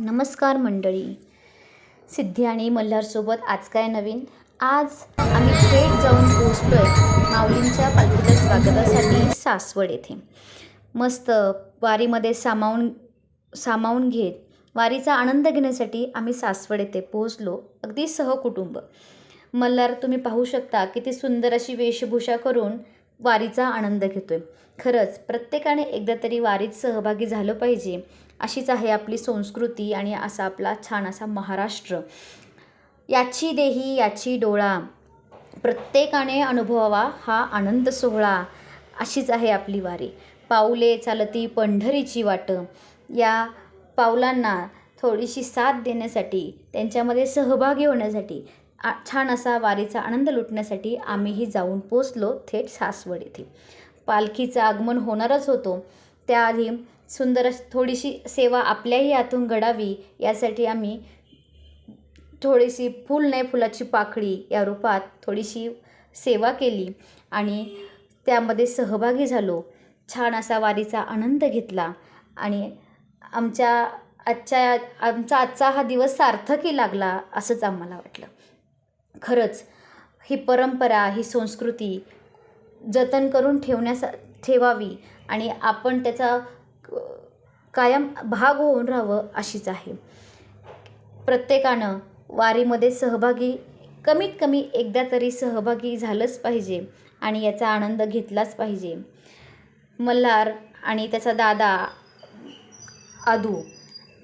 नमस्कार मंडळी. सिद्धी आणि मल्हारसोबत आज काय नवीन? आज आम्ही थेट जाऊन पोहोचतोय आहे माऊलींच्या पालखीच्या स्वागतासाठी सासवड येथे. मस्त वारीमध्ये सामावून सामावून घेत वारीचा आनंद घेण्यासाठी आम्ही सासवड येथे पोहोचलो. अगदी सहकुटुंब. मल्हार तुम्ही पाहू शकता किती सुंदर अशी वेशभूषा करून वारीचा आनंद घेतोय. खरंच प्रत्येकाने एकदा तरी वारीत सहभागी झालं पाहिजे अशीच आहे आपली संस्कृती आणि असा आपला छान असा महाराष्ट्र. याची देही याची डोळा प्रत्येकाने अनुभवावा हा आनंद सोहळा अशीच आहे आपली वारी. पाऊले चालती पंढरीची वाट या पावलांना थोडीशी साथ देण्यासाठी त्यांच्यामध्ये सहभागी होण्यासाठी आ छान असा वारीचा आनंद लुटण्यासाठी आम्हीही जाऊन पोचलो थेट सासवड येथे पालखीचं आगमन होणारच होतो. त्याआधी सुंदर अशी थोडीशी सेवा आपल्याही हातून घडावी यासाठी आम्ही थोडीशी फूल नाही फुलाची पाकळी या रूपात थोडीशी सेवा केली आणि त्यामध्ये सहभागी झालो. छान असा वारीचा आनंद घेतला आणि आमच्या आजच्या आमचा आजचा हा दिवस सार्थकी लागला असंच आम्हाला वाटलं. खरंच ही परंपरा ही संस्कृती जतन करून ठेवण्यास ठेवावी आणि आपण त्याचा कायम भाग होऊन राहावं अशीच आहे. प्रत्येकानं वारीमध्ये सहभागी कमीत कमी एकदा तरी सहभागी झालंच पाहिजे आणि याचा आनंद घेतलाच पाहिजे. मल्हार आणि त्याचा दादा आदू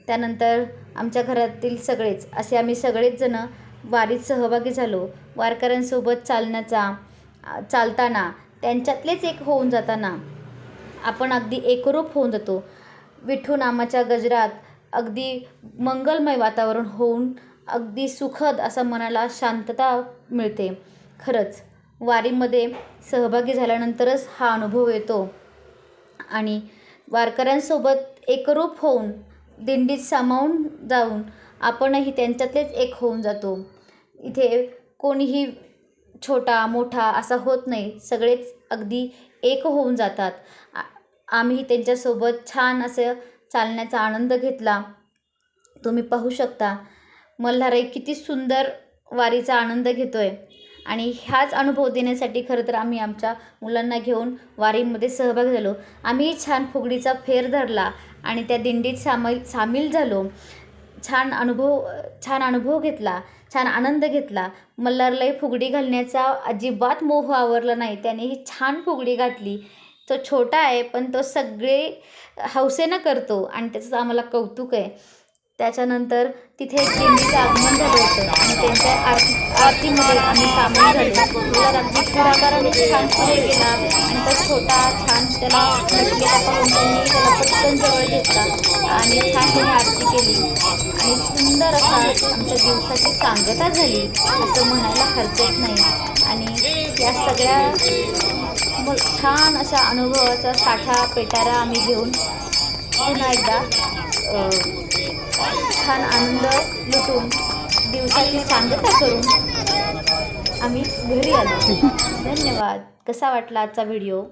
त्यानंतर आमच्या घरातील सगळेच असे आम्ही सगळेच जणं वारीत सहभागी झालो. वारकऱ्यांसोबत चालण्याचा चालताना त्यांच्यातलेच एक होऊन जाताना आपण अगदी एकरूप होऊन जातो. विठू नामाच्या गजरात अगदी मंगलमय वातावरण होऊन अगदी सुखद असं मनाला शांतता मिळते. खरंच वारीमध्ये सहभागी झाल्यानंतरच हा अनुभव येतो. आणि वारकऱ्यांसोबत एकरूप होऊन दिंडीत सामावून जाऊन आपणही त्यांच्यातलेच एक होऊन जातो. इथे कोणीही छोटा मोठा असा होत नाही. सगळेच अगदी एक होऊन जातात. आ- आम्ही त्यांच्यासोबत छान असं चालण्याचा आनंद घेतला. तुम्ही पाहू शकता मल्हाराई किती सुंदर वारीचा आनंद घेतो आहे आणि ह्याच अनुभव देण्यासाठी खरं तर आम्ही आमच्या मुलांना घेऊन वारीमध्ये सहभाग झालो. आम्ही छान फुगडीचा फेर धरला आणि त्या दिंडीत सामील सामील झालो. छान अनुभव छान अनुभव घेतला छान आनंद घेतला. मल्हारलाही फुगडी घालण्याचा अजिबात मोह आवरला नाही. त्याने ही छान फुगडी घातली. तो छोटा आहे पण तो सगळे हौसेनं करतो आणि त्याचं आम्हाला कौतुक आहे. त्याच्यानंतर तिथे दिंडीचं आगमन झालं होतं आणि त्यांच्या आरती आरतीमध्ये आम्ही सामील झालो. अगदी पुढाकाराने छान पुढे गेला आणि तो छोटा छान त्याला नटलेला पाहून त्यांनी त्याला पटकन जवळ घेतला आणि छान त्याने आरती केली. सुंदर असा आमच्या दिवसाची सांगता झाली. असं म्हणायला हरकत नाही. आणि या सगळ्या मग छान अशा अनुभवाचा साठा पेटारा आम्ही घेऊन पुन्हा एकदा छान आनंद लुटून दिवसाची सांगता करून आम्ही घरी आलो. धन्यवाद. कसा वाटला आजचा व्हिडिओ?